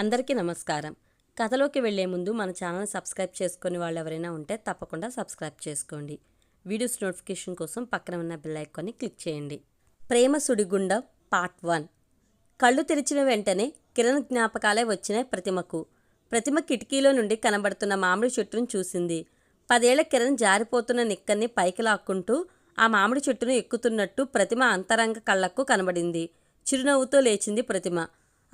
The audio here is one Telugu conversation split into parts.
అందరికీ నమస్కారం. కథలోకి వెళ్ళే ముందు మన ఛానల్ సబ్స్క్రైబ్ చేసుకుని వాళ్ళు ఎవరైనా ఉంటే తప్పకుండా సబ్స్క్రైబ్ చేసుకోండి. వీడియోస్ నోటిఫికేషన్ కోసం పక్కన ఉన్న బెల్ ఐకాన్ని క్లిక్ చేయండి. Prema Sudigundam part one. కళ్ళు తెరిచిన వెంటనే కిరణ్ జ్ఞాపకాలే వచ్చినాయి ప్రతిమకు. ప్రతిమ కిటికీలో నుండి కనబడుతున్న మామిడి చెట్టును చూసింది. పదేళ్ళ కిరణ్ జారిపోతున్న నిక్కర్ని పైకి లాక్కుంటూ ఆ మామిడి చెట్టును ఎక్కుతున్నట్టు ప్రతిమ అంతరంగ కళ్ళకు కనబడింది. చిరునవ్వుతో లేచింది ప్రతిమ.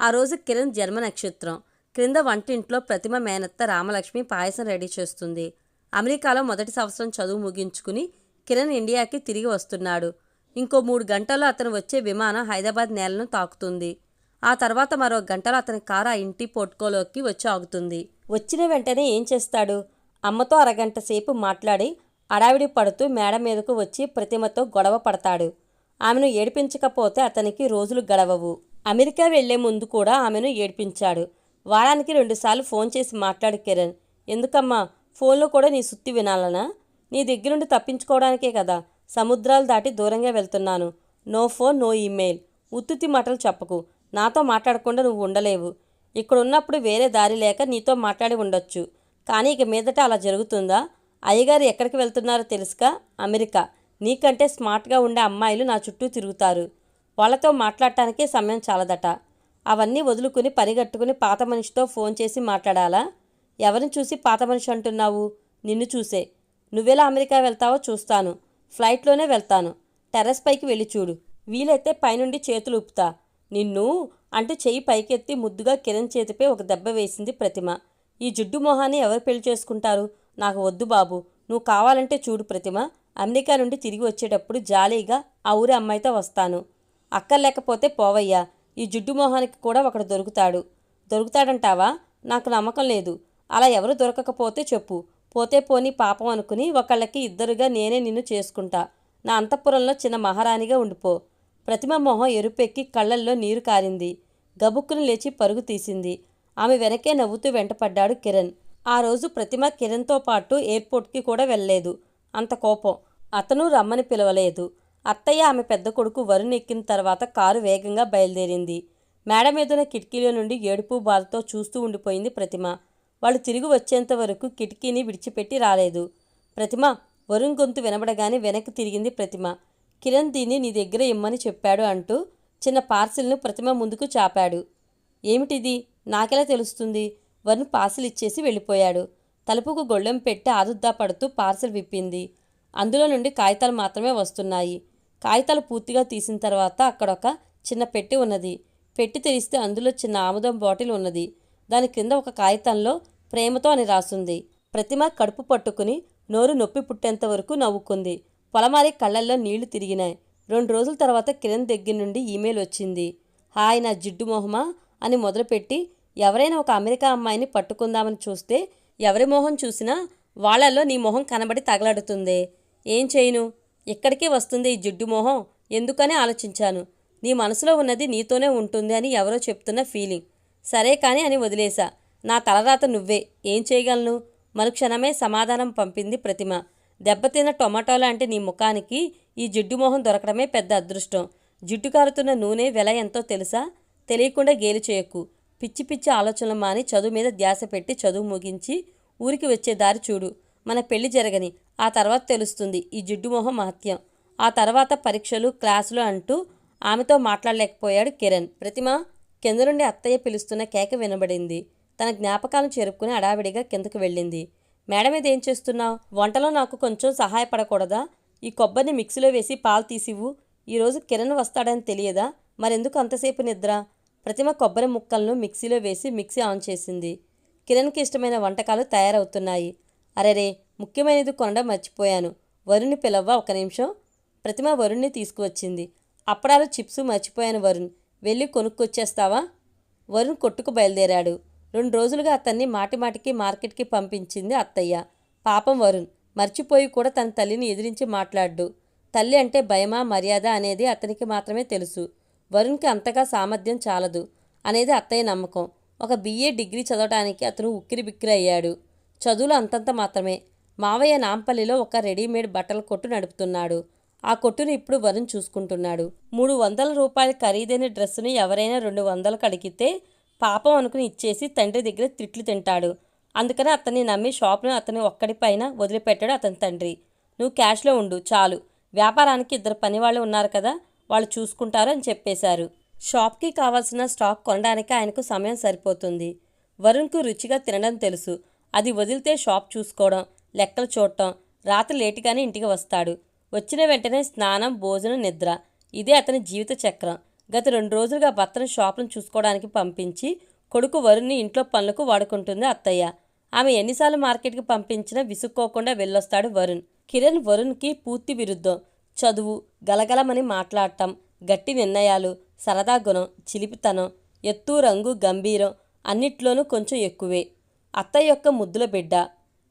ఆ రోజు కిరణ్ జన్మ నక్షత్రం. క్రింద వంటింట్లో ప్రతిమ మేనత్త రామలక్ష్మి పాయసం రెడీ చేస్తుంది. అమెరికాలో మొదటి సంవత్సరం చదువు ముగించుకుని కిరణ్ ఇండియాకి తిరిగి వస్తున్నాడు. ఇంకో మూడు గంటల్లో అతను వచ్చే విమానం హైదరాబాద్ నేలను తాకుతుంది. ఆ తర్వాత మరో గంటలో అతని కారు ఆ ఇంటి పోట్కోలోకి వచ్చి ఆగుతుంది. వచ్చిన వెంటనే ఏం చేస్తాడు? అమ్మతో అరగంట సేపు మాట్లాడి అడావిడి పడుతూ మేడ మీదకు వచ్చి ప్రతిమతో గొడవ పడతాడు. ఆమెను ఏడిపించకపోతే అతనికి రోజులు గడవవు. అమెరికా వెళ్ళే ముందు కూడా ఆమెను ఏడ్పించాడు. వారానికి రెండుసార్లు ఫోన్ చేసి మాట్లాడు కిరణ్. ఎందుకమ్మా? ఫోన్లో కూడా నీ సుత్తి వినాలనా? నీ దగ్గరుండి తప్పించుకోవడానికే కదా. సముద్రాలు దాటి దూరంగా వెళ్తున్నాను. నో ఫోన్ నో ఈమెయిల్ ఉత్తుతి మాటలు చెప్పకు. నాతో మాట్లాడకుండా నువ్వు ఉండలేవు. ఇక్కడ ఉన్నప్పుడు వేరే దారి లేక నీతో మాట్లాడి ఉండొచ్చు. కానీ ఇక మీదట అలా జరుగుతుందా? అయ్యగారు ఎక్కడికి వెళ్తున్నారో తెలుసుకా? అమెరికా. నీకంటే స్మార్ట్గా ఉండే అమ్మాయిలు నా చుట్టూ తిరుగుతారు. వాళ్ళతో మాట్లాడటానికే సమయం చాలదట. అవన్నీ వదులుకుని పనిగట్టుకుని పాత మనిషితో ఫోన్ చేసి మాట్లాడాలా? ఎవరిని చూసి పాత మనిషి అంటున్నావు? నిన్ను చూసే. నువ్వెలా అమెరికా వెళ్తావో చూస్తాను. ఫ్లైట్లోనే వెళ్తాను. టెర్రస్ పైకి వెళ్ళి చూడు. వీలైతే పైనుండి చేతులు ఊపుతా. నిన్ను అంటూ చెయ్యి పైకెత్తి ముద్దుగా కిరణ్ చేతిపై ఒక దెబ్బ వేసింది ప్రతిమ. ఈ జుడ్డు మొహాన్ని ఎవరు పెళ్ళి చేసుకుంటారు? నాకు వద్దు బాబు. నువ్వు కావాలంటే చూడు ప్రతిమ. అమెరికా నుండి తిరిగి వచ్చేటప్పుడు జాలీగా ఆ ఊరి అమ్మాయితో వస్తాను. అక్కర్లేకపోతే పోవయ్యా ఈ జిడ్డు మొహానికి కూడా ఒకడు దొరుకుతాడు. దొరుకుతాడంటావా? నాకు నమ్మకం లేదు. అలా ఎవరు దొరకకపోతే చెప్పు. పోతే పోని పాపం అనుకుని ఒకళ్ళకి ఇద్దరుగా నేనే నిన్ను చేసుకుంటా. నా అంతఃపురంలో చిన్న మహారాణిగా ఉండిపో. ప్రతిమ మొహం ఎరుపెక్కి కళ్ళల్లో నీరు కారింది. గబుక్కును లేచి పరుగు తీసింది. ఆమె వెనకే నవ్వుతూ వెంటపడ్డాడు కిరణ్. ఆ రోజు ప్రతిమ కిరణ్తో పాటు ఎయిర్పోర్ట్కి కూడా వెళ్ళలేదు. అంత కోపం. అతను రమ్మని పిలవలేదు. అత్తయ్య ఆమె పెద్ద కొడుకు వరుణ్ ఎక్కిన తర్వాత కారు వేగంగా బయలుదేరింది. మేడ మీదున్న కిటికీలో నుండి ఏడుపు బాధతో చూస్తూ ఉండిపోయింది ప్రతిమ. వాళ్ళు తిరిగి వచ్చేంత వరకు కిటికీని విడిచిపెట్టి రాలేదు. ప్రతిమ వరుణ్ గొంతు వినబడగానే వెనక్కి తిరిగింది ప్రతిమ. కిరణ్ దీన్ని నీ దగ్గర ఇమ్మని చెప్పాడు అంటూ చిన్న పార్సిల్ను ప్రతిమ ముందుకు చాపాడు. ఏమిటిది? నాకెలా తెలుస్తుంది? వరుణ్ పార్సిల్ ఇచ్చేసి వెళ్ళిపోయాడు. తలుపుకు గొళ్ళెం పెట్టి ఆదుద్దా పడుతూ పార్సిల్ విప్పింది. అందులో నుండి కాగితాలు మాత్రమే వస్తున్నాయి. కాగితాలు పూర్తిగా తీసిన తర్వాత అక్కడొక చిన్న పెట్టి ఉన్నది. పెట్టి తెరిస్తే అందులో చిన్న ఆముదం బాటిల్ ఉన్నది. దాని కింద ఒక కాగితంలో ప్రేమతో అని రాసుంది. ప్రతిమ కడుపు పట్టుకుని నోరు నొప్పి పుట్టేంత వరకు నవ్వుకుంది. పొలమారి కళ్ళల్లో నీళ్ళు తిరిగినాయి. రెండు రోజుల తర్వాత కిరణ్ దగ్గర నుండి ఈమెయిల్ వచ్చింది. హాయ్ నా జిడ్డు మొహమా? అని మొదలుపెట్టి ఎవరైనా ఒక అమెరికా అమ్మాయిని పట్టుకుందామని చూస్తే ఎవరి మొహం చూసినా వాళ్ళల్లో నీ మొహం కనబడి తగలడుతుంది. ఏం చేయను? ఇక్కడికే వస్తుంది ఈ జిడ్డు మొహం ఎందుకని ఆలోచించాను? నీ మనసులో ఉన్నది నీతోనే ఉంటుంది అని ఎవరో చెప్తున్న ఫీలింగ్ సరే కానీ అని వదిలేశా. నా తలరాత నువ్వే. ఏం చేయగలను? మరుక్షణమే సమాధానం పంపింది ప్రతిమ. దెబ్బతిన్న టొమాటో లాంటి నీ ముఖానికి ఈ జిడ్డు మొహం దొరకడమే పెద్ద అదృష్టం. జిడ్డు కారుతున్న నూనె వెల ఎంతో తెలుసా? తెలియకుండా గేలి చేయకు. పిచ్చి పిచ్చి ఆలోచనలు మాని చదువు మీద ధ్యాస పెట్టి చదువు ముగించి ఊరికి వచ్చే దారి చూడు. మన పెళ్ళి జరగని. ఆ తర్వాత తెలుస్తుంది ఈ జిడ్డు మొహం మహత్యం. ఆ తర్వాత పరీక్షలు క్లాసులు అంటూ ఆమెతో మాట్లాడలేకపోయాడు కిరణ్. ప్రతిమ కింద నుండి అత్తయ్య పిలుస్తున్న కేక వినబడింది. తన జ్ఞాపకాలను చేరుకుని అడావిడిగా కిందకు వెళ్ళింది. మేడం మీద ఏం చేస్తున్నావు? వంటలో నాకు కొంచెం సహాయపడకూడదా? ఈ కొబ్బరిని మిక్సీలో వేసి పాలు తీసివ్వు. ఈరోజు కిరణ్ వస్తాడని తెలియదా? మరెందుకు అంతసేపు నిద్ర? ప్రతిమ కొబ్బరి ముక్కలను మిక్సీలో వేసి మిక్సీ ఆన్ చేసింది. కిరణ్కి ఇష్టమైన వంటకాలు తయారవుతున్నాయి. అరెరే ముఖ్యమైనది కొనడం మర్చిపోయాను. వరుణ్ని పిలవ్వా ఒక నిమిషం? ప్రతిమ వరుణ్ణి తీసుకువచ్చింది. అప్పడాలు చిప్స్ మర్చిపోయాను వరుణ్. వెళ్ళి కొనుక్కొచ్చేస్తావా? వరుణ్ కొట్టుకు బయలుదేరాడు. రెండు రోజులుగా అతన్ని మాటిమాటికి మార్కెట్కి పంపించింది అత్తయ్య. పాపం వరుణ్. మర్చిపోయి కూడా తన తల్లిని ఎదిరించి మాట్లాడు తల్లి అంటే భయమా మర్యాద అనేది అతనికి మాత్రమే తెలుసు. వరుణ్కి అంతగా సామర్థ్యం చాలదు అనేది అత్తయ్య నమ్మకం. ఒక బీఏ డిగ్రీ చదవడానికి అతను ఉక్కిరి బిక్కిరి అయ్యాడు. చదువులు అంతంత మాత్రమే. మావయ్య నాంపల్లిలో ఒక రెడీమేడ్ బట్టల కొట్టు నడుపుతున్నాడు. ఆ కొట్టును ఇప్పుడు వరుణ్ చూసుకుంటున్నాడు. మూడు వందల రూపాయల ఖరీదైన డ్రెస్సుని ఎవరైనా రెండు వందలకు అడిగితే పాపం అనుకుని ఇచ్చేసి తండ్రి దగ్గర తిట్లు తింటాడు. అందుకని అతన్ని నమ్మి షాప్ను అతని ఒక్కడి పైన వదిలిపెట్టాడు అతని తండ్రి. నువ్వు క్యాష్లో ఉండు చాలు. వ్యాపారానికి ఇద్దరు పనివాళ్ళు ఉన్నారు కదా వాళ్ళు చూసుకుంటారు అని చెప్పేశారు. షాప్కి కావాల్సిన స్టాక్ కొనడానికి ఆయనకు సమయం సరిపోతుంది. వరుణ్కు రుచిగా తినడం తెలుసు. అది వదిలితే షాప్ చూసుకోవడం లెక్కలు చూడటం రాత్రి లేటుగానే ఇంటికి వస్తాడు. వచ్చిన వెంటనే స్నానం భోజనం నిద్ర. ఇదే అతని జీవిత చక్రం. గత రెండు రోజులుగా భర్తను షాపును చూసుకోవడానికి పంపించి కొడుకు వరుణ్ని ఇంట్లో పనులకు వాడుకుంటుంది అత్తయ్య. ఆమె ఎన్నిసార్లు మార్కెట్కి పంపించినా విసుక్కోకుండా వెళ్ళొస్తాడు వరుణ్. కిరణ్ వరుణ్కి పూర్తి విరుద్ధం. చదువు గలగలమని మాట్లాడటం గట్టి నిర్ణయాలు సరదా గుణం చిలిపితనం ఎత్తు రంగు గంభీరం అన్నిట్లోనూ కొంచెం ఎక్కువే. అత్తయ్య యొక్క ముద్దుల బిడ్డ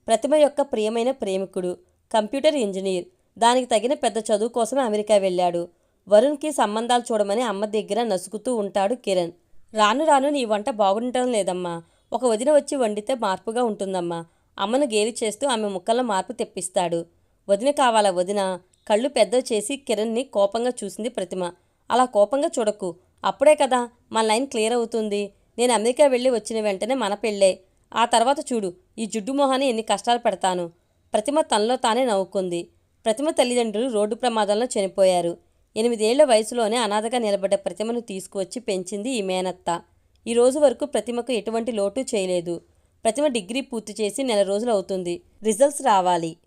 ప్రతిమ యొక్క ప్రియమైన ప్రేమికుడు కంప్యూటర్ ఇంజనీర్. దానికి తగిన పెద్ద చదువు కోసం అమెరికా వెళ్ళాడు. వరుణ్కి సంబంధాలు చూడమని అమ్మ దగ్గర నసుకుతూ ఉంటాడు కిరణ్. రాను రాను నీ వంట బాగుండటం లేదమ్మా. ఒక వదిన వచ్చి వండితే మార్పుగా ఉంటుందమ్మా. అమ్మను గేలి చేస్తూ ఆమె ముక్కల్లో మార్పు తెప్పిస్తాడు. వదిన కావాలా వదిన? కళ్ళు పెద్ద చేసి కిరణ్ని కోపంగా చూసింది ప్రతిమ. అలా కోపంగా చూడకు. అప్పుడే కదా మన లైన్ క్లియర్ అవుతుంది. నేను అమెరికా వెళ్ళి వచ్చిన వెంటనే మన పెళ్ళే. ఆ తర్వాత చూడు ఈ జుడ్డు మొహాన్ని ఎన్ని కష్టాలు పెడతాను. ప్రతిమ తనలో తానే నవ్వుకుంది. ప్రతిమ తల్లిదండ్రులు రోడ్డు ప్రమాదంలో చనిపోయారు. ఎనిమిదేళ్ళ వయసులోనే అనాథగా నిలబడ్డ ప్రతిమను తీసుకువచ్చి పెంచింది ఈ మేనత్త. ఈ రోజు వరకు ప్రతిమకు ఎటువంటి లోటు చేయలేదు. ప్రతిమ డిగ్రీ పూర్తి చేసి నెల రోజులు అవుతుంది. రిజల్ట్స్ రావాలి.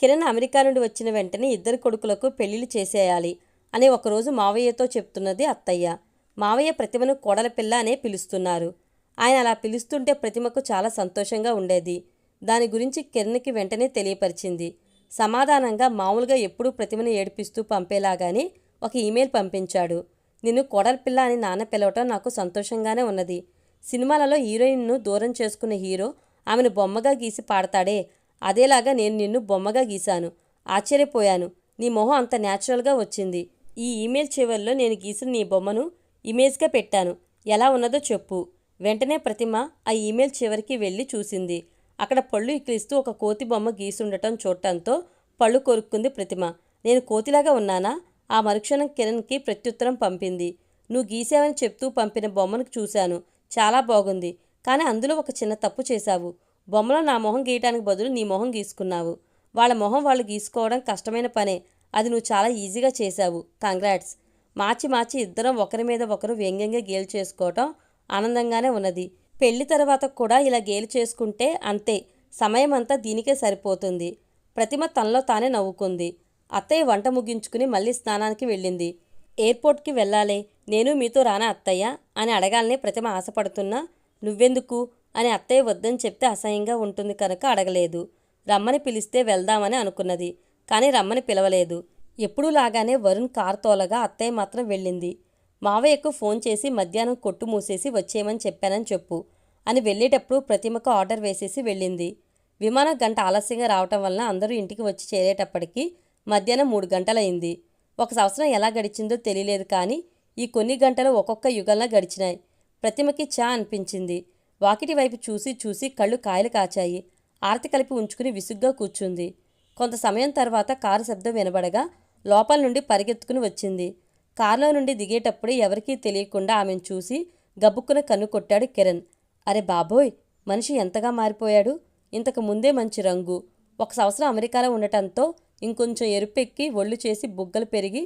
కిరణ్ అమెరికా నుండి వచ్చిన వెంటనే ఇద్దరు కొడుకులకు పెళ్ళిళ్ళు చేసేయాలి అని ఒకరోజు మావయ్యతో చెప్తున్నది అత్తయ్య. మావయ్య ప్రతిమను కోడల పిల్ల అనే పిలుస్తున్నారు. ఆయన అలా పిలుస్తుంటే ప్రతిమకు చాలా సంతోషంగా ఉండేది. దాని గురించి కిరణ్కి వెంటనే తెలియపరిచింది. సమాధానంగా మామూలుగా ఎప్పుడూ ప్రతిమను ఏడిపిస్తూ పంపేలాగానే ఒక ఈమెయిల్ పంపించాడు. నిన్ను కోడల పిల్ల అని నాన్న పిలవటం నాకు సంతోషంగానే ఉన్నది. సినిమాలలో హీరోయిన్ను దూరం చేసుకున్న హీరో ఆమెను బొమ్మగా గీసి పాడతాడే. అదేలాగా నేను నిన్ను బొమ్మగా గీశాను. ఆశ్చర్యపోయాను. నీ మొహం అంత న్యాచురల్గా వచ్చింది. ఈ ఈమెయిల్ చివరిలో నేను గీసిన నీ బొమ్మను ఇమేజ్గా పెట్టాను. ఎలా ఉన్నదో చెప్పు. వెంటనే ప్రతిమ ఆ ఈమెయిల్ చివరికి వెళ్ళి చూసింది. అక్కడ పళ్ళు ఇక్కిలిస్తూ ఒక కోతి బొమ్మ గీసుండటం చూడటంతో పళ్ళు కొరుక్కుంది ప్రతిమ. నేను కోతిలాగా ఉన్నానా? ఆ మరుక్షణం కిరణ్కి ప్రత్యుత్తరం పంపింది. నువ్వు గీసావని చెప్తూ పంపిన బొమ్మను చూశాను. చాలా బాగుంది. కానీ అందులో ఒక చిన్న తప్పు చేశావు. బొమ్మలో నా మొహం గీయటానికి బదులు నీ మొహం గీసుకున్నావు. వాళ్ళ మొహం వాళ్ళు గీసుకోవడం కష్టమైన పనే. అది నువ్వు చాలా ఈజీగా చేశావు. కంగ్రాట్స్. మార్చి మార్చి ఇద్దరం ఒకరి మీద ఒకరు వ్యంగ్యంగా గేలు చేసుకోవటం ఆనందంగానే ఉన్నది. పెళ్ళి తర్వాత కూడా ఇలా గేలు చేసుకుంటే అంతే. సమయం అంతా దీనికే సరిపోతుంది. ప్రతిమ తనలో తానే నవ్వుకుంది. అత్తయ్య వంట ముగించుకుని మళ్ళీ స్నానానికి వెళ్ళింది. ఎయిర్పోర్ట్కి వెళ్ళాలి. నేను మీతో రానా అత్తయ్య? అని అడగాలని ప్రతిమ ఆశపడుతున్నా. నువ్వెందుకు? అని అత్తయ్య వద్దని చెప్తే అసహ్యంగా ఉంటుంది కనుక అడగలేదు. రమ్మని పిలిస్తే వెళ్దామని అనుకున్నది. కానీ రమ్మని పిలవలేదు. ఎప్పుడూ లాగానే వరుణ్ కార్ తోలగా అత్తయ్య మాత్రం వెళ్ళింది. మావయ్యకు ఫోన్ చేసి మధ్యాహ్నం కొట్టు మూసేసి వచ్చేయమని చెప్పానని చెప్పు అని వెళ్ళేటప్పుడు ప్రతిమకు ఆర్డర్ వేసేసి వెళ్ళింది. విమానం గంట ఆలస్యంగా రావటం వలన అందరూ ఇంటికి వచ్చి చేరేటప్పటికీ మధ్యాహ్నం మూడు గంటలయింది. ఒక సంవత్సరం ఎలా గడిచిందో తెలియలేదు కానీ ఈ కొన్ని గంటలు ఒక్కొక్క యుగంలా గడిచినాయి. ప్రతిమకి చా అనిపించింది. వాకిటి వైపు చూసి చూసి కళ్ళు కాయలు కాచాయి. ఆరతి కలిపి ఉంచుకుని విసుగ్గా కూర్చుంది. కొంత సమయం తర్వాత కారు శబ్దం వినబడగా లోపల నుండి పరిగెత్తుకుని వచ్చింది. కారులో నుండి దిగేటప్పుడు ఎవరికీ తెలియకుండా ఆమెను చూసి గబుక్కున కన్ను కొట్టాడు కిరణ్. అరే బాబోయ్ మనిషి ఎంతగా మారిపోయాడు? ఇంతకు ముందే మంచి రంగు. ఒక సంవత్సరం అమెరికాలో ఉండటంతో ఇంకొంచెం ఎరుపెక్కి ఒళ్ళు చేసి బుగ్గలు పెరిగి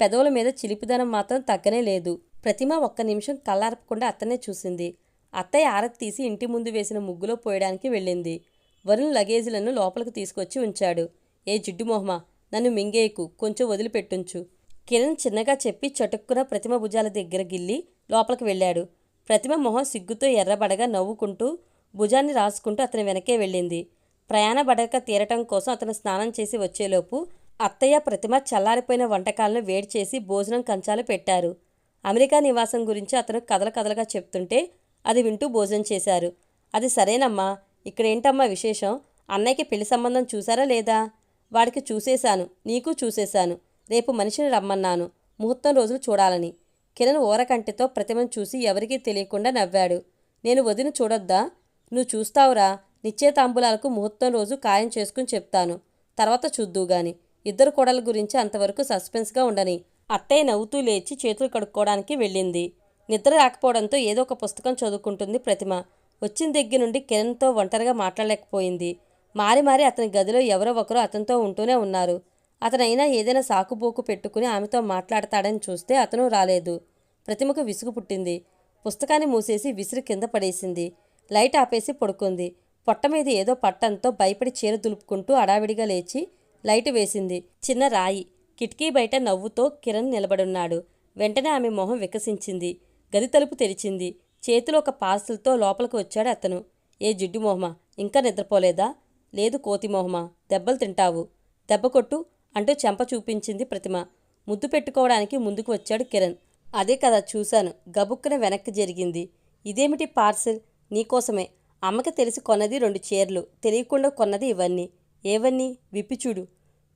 పెదవుల మీద చిలిపిదనం మాత్రం తగ్గనే లేదు. ప్రతిమ ఒక్క నిమిషం కళ్ళార్పకుండా అత్తనే చూసింది. అత్తయ్య ఆరతి తీసి ఇంటి ముందు వేసిన ముగ్గులో పోయడానికి వెళ్ళింది. వరుణ్ లగేజీలను లోపలికి తీసుకొచ్చి ఉంచాడు. ఏ జిడ్డు మొహమా నన్ను మింగేయకు కొంచెం వదిలిపెట్టుంచు. కిరణ్ చిన్నగా చెప్పి చటుక్కున ప్రతిమ భుజాల దగ్గర గిల్లి లోపలికి వెళ్ళాడు. ప్రతిమ మొహం సిగ్గుతో ఎర్రబడగా నవ్వుకుంటూ భుజాన్ని రాసుకుంటూ అతని వెనకే వెళ్ళింది. ప్రయాణ బడక తీరటం కోసం అతను స్నానం చేసి వచ్చేలోపు అత్తయ్య ప్రతిమ చల్లారిపోయిన వంటకాలను వేడి చేసి భోజనం కంచాలు పెట్టారు. అమెరికా నివాసం గురించి అతను కథల కథలుగా చెప్తుంటే అది వింటూ భోజనం చేశారు. అది సరేనమ్మా ఇక్కడేంటమ్మా విశేషం? అన్నయ్యకి పెళ్ళి సంబంధం చూసారా లేదా? వాడికి చూసేశాను నీకు చూసేశాను. రేపు మనిషిని రమ్మన్నాను. ముహూర్తం రోజులు చూడాలని. కిరణ్ ఓరకంటితో ప్రతిమను చూసి ఎవరికీ తెలియకుండా నవ్వాడు. నేను వదిన చూడొద్దా? నువ్వు చూస్తావురా. నిశ్చేతాంబులాలకు ముహూర్తం రోజు ఖాయం చేసుకుని చెప్తాను. తర్వాత చూద్దు గాని. ఇద్దరు కోడల గురించి అంతవరకు సస్పెన్స్గా ఉండని. అత్తయ్య నవ్వుతూ లేచి చేతులు కడుక్కోవడానికి వెళ్ళింది. నిద్ర రాకపోవడంతో ఏదో ఒక పుస్తకం చదువుకుంటుంది ప్రతిమ. వచ్చిన దగ్గర నుండి కిరణ్తో ఒంటరిగా మాట్లాడలేకపోయింది. మారి మారి అతని గదిలో ఎవరో ఒకరు అతనితో ఉంటూనే ఉన్నారు. అతనైనా ఏదైనా సాకుబోకు పెట్టుకుని ఆమెతో మాట్లాడతాడని చూస్తే అతను రాలేదు. ప్రతిమకు విసుగు పుట్టింది. పుస్తకాన్ని మూసేసి విసిరి కింద పడేసింది. లైట్ ఆపేసి పడుకుంది. పొట్ట మీద ఏదో పట్టంతో భయపడి చీర దులుపుకుంటూ అడావిడిగా లేచి లైట్ వేసింది. చిన్న రాయి కిటికీ బయట నవ్వుతో కిరణ్ నిలబడున్నాడు. వెంటనే ఆమె మొహం వికసించింది. గది తలుపు తెరిచింది. చేతిలో ఒక పార్సల్తో లోపలికి వచ్చాడు అతను. ఏ జిడ్డు మొహమా? ఇంకా నిద్రపోలేదా? లేదు కోతి మొహమా? దెబ్బలు తింటావు. దెబ్బ కొట్టు. అంటూ చెంప చూపించింది ప్రతిమ. ముద్దు పెట్టుకోవడానికి ముందుకు వచ్చాడు కిరణ్. అదే కదా చూశాను. గబుక్కున వెనక్కి జరిగింది. ఇదేమిటి పార్సిల్? నీకోసమే అమ్మకి తెలిసి కొన్నది రెండు చీరలు. తెలియకుండా కొన్నది ఇవన్నీ. ఏవన్నీ? విప్పిచూడు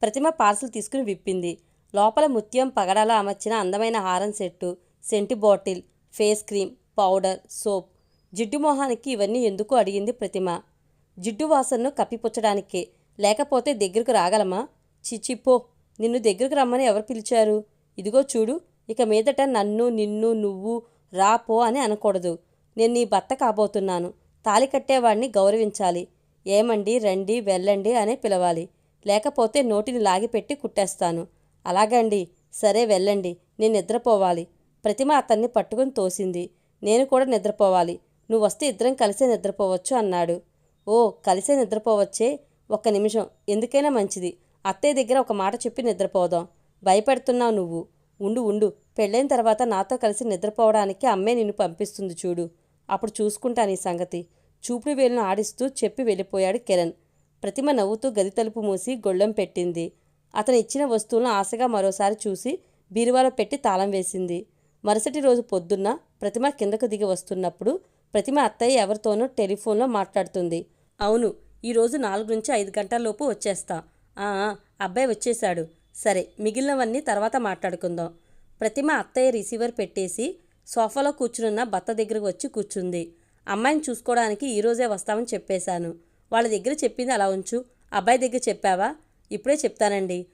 ప్రతిమ పార్సిల్ తీసుకుని విప్పింది. లోపల ముత్యం పగడాల అమర్చిన అందమైన హారం set scent bottle face cream powder soap. జిడ్డు మొహానికి ఇవన్నీ ఎందుకు అడిగింది ప్రతిమ? జిడ్డు వాసనను కప్పిపుచ్చడానికే. లేకపోతే దగ్గరకు రాగలమా? చిచిపో నిన్ను దగ్గరకు రమ్మని ఎవరు పిలిచారు? ఇదిగో చూడు ఇక మీదట నన్ను నిన్ను నువ్వు రా పో అని అనకూడదు. నేను నీ భర్త కాబోతున్నాను. తాలి కట్టేవాడిని గౌరవించాలి. ఏమండి రండి వెళ్ళండి అనే పిలవాలి. లేకపోతే నోటిని లాగిపెట్టి కుట్టేస్తాను. అలాగండి. సరే వెళ్ళండి. నేను నిద్రపోవాలి. ప్రతిమ అతన్ని పట్టుకుని తోసింది. నేను కూడా నిద్రపోవాలి. నువ్వు వస్తే ఇద్దరం కలిసే నిద్రపోవచ్చు అన్నాడు. ఓ కలిసే నిద్రపోవచ్చే? ఒక్క నిమిషం. ఎందుకైనా మంచిది. అత్తయ్య దగ్గర ఒక మాట చెప్పి నిద్రపోదాం. భయపెడుతున్నావు నువ్వు. ఉండు ఉండు. పెళ్ళైన తర్వాత నాతో కలిసి నిద్రపోవడానికి అమ్మే నిన్ను పంపిస్తుంది చూడు. అప్పుడు చూసుకుంటాను ఈ సంగతి. చూపుడు వేలును ఆడిస్తూ చెప్పి వెళ్ళిపోయాడు కిరణ్. ప్రతిమ నవ్వుతూ గది తలుపు మూసి గొళ్ళెం పెట్టింది. అతను ఇచ్చిన వస్తువులను ఆశగా మరోసారి చూసి బీరువాలో పెట్టి తాళం వేసింది. మరుసటి రోజు పొద్దున్న ప్రతిమ కిందకు దిగి వస్తున్నప్పుడు ప్రతిమ అత్తయ్య ఎవరితోనో టెలిఫోన్లో మాట్లాడుతుంది. అవును ఈరోజు నాలుగు నుంచి ఐదు గంటలలోపు వచ్చేస్తా. అబ్బాయి వచ్చేశాడు. సరే మిగిలినవన్నీ తర్వాత మాట్లాడుకుందాం. ప్రతిమ అత్తయ్య రిసీవర్ పెట్టేసి సోఫాలో కూర్చునున్న భర్త దగ్గరకు వచ్చి కూర్చుంది. అమ్మాయిని చూసుకోవడానికి ఈరోజే వస్తామని చెప్పేశాను. వాళ్ళ దగ్గర చెప్పింది అలా ఉంచు. అబ్బాయి దగ్గర చెప్పావా? ఇప్పుడే చెప్తానండి.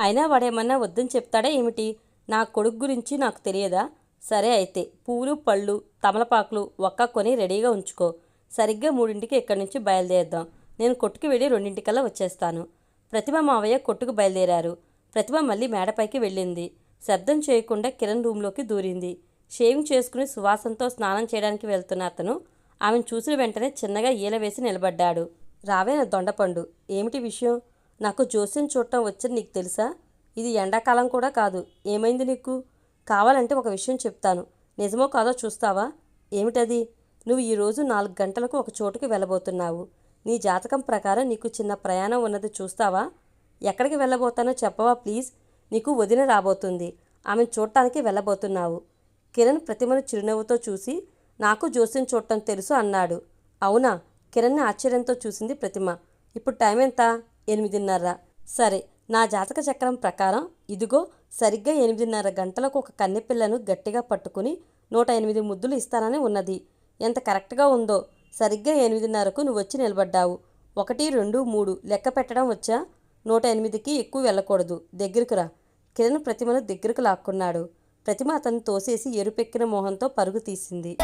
అయినా వాడేమన్నా వద్దని చెప్తాడా ఏమిటి? నా కొడుకు గురించి నాకు తెలియదా? సరే అయితే పూలు పళ్ళు తమలపాకులు ఒక్క కొని రెడీగా ఉంచుకో. సరిగ్గా మూడింటికి ఇక్కడి నుంచి బయలుదేరుదాం. నేను కొట్టుకు వెళ్ళి రెండింటికల్లా వచ్చేస్తాను. ప్రతిభ మావయ్య కొట్టుకు బయలుదేరారు. ప్రతిభ మళ్ళీ మేడపైకి వెళ్ళింది. శబ్దం చేయకుండా కిరణ్ రూమ్లోకి దూరింది. షేవింగ్ చేసుకుని సువాసనతో స్నానం చేయడానికి వెళ్తున్న అతను ఆమెను చూసిన వెంటనే చిన్నగా ఈల వేసి నిలబడ్డాడు. రావే నా దొండపండు ఏమిటి విషయం? నాకు జోస్యం చూడటం వచ్చని నీకు తెలుసా? ఇది ఎండాకాలం కూడా కాదు. ఏమైంది నీకు? కావాలంటే ఒక విషయం చెప్తాను. నిజమో కాదో చూస్తావా? ఏమిటది? నువ్వు ఈరోజు నాలుగు గంటలకు ఒక చోటుకి వెళ్ళబోతున్నావు. నీ జాతకం ప్రకారం నీకు చిన్న ప్రయాణం ఉన్నది చూస్తావా? ఎక్కడికి వెళ్ళబోతానో చెప్పవా ప్లీజ్? నీకు వదిన రాబోతుంది. ఆమెను చూడటానికి వెళ్ళబోతున్నావు. కిరణ్ ప్రతిమను చిరునవ్వుతో చూసి నాకు జోస్యం చూడటం తెలుసు అన్నాడు. అవునా? కిరణ్ని ఆశ్చర్యంతో చూసింది ప్రతిమ. ఇప్పుడు టైం ఎంత? ఎనిమిదిన్నర. సరే నా జాతక చక్రం ప్రకారం ఇదిగో సరిగ్గా ఎనిమిదిన్నర గంటలకు ఒక కన్నెపిల్లను గట్టిగా పట్టుకుని నూట ఎనిమిది ముద్దులు ఇస్తానని ఉన్నది. ఎంత కరెక్ట్గా ఉందో? సరిగ్గా ఎనిమిదిన్నరకు నువ్వు వచ్చి నిలబడ్డావు. ఒకటి రెండు మూడు లెక్క పెట్టడం వచ్చా? నూట ఎనిమిదికి ఎక్కువ వెళ్ళకూడదు. దగ్గరకు రా. కిరణ్ ప్రతిమను దగ్గరకు లాక్కున్నాడు. ప్రతిమ అతను తోసేసి ఎరుపెక్కిన మొహంతో పరుగు తీసింది.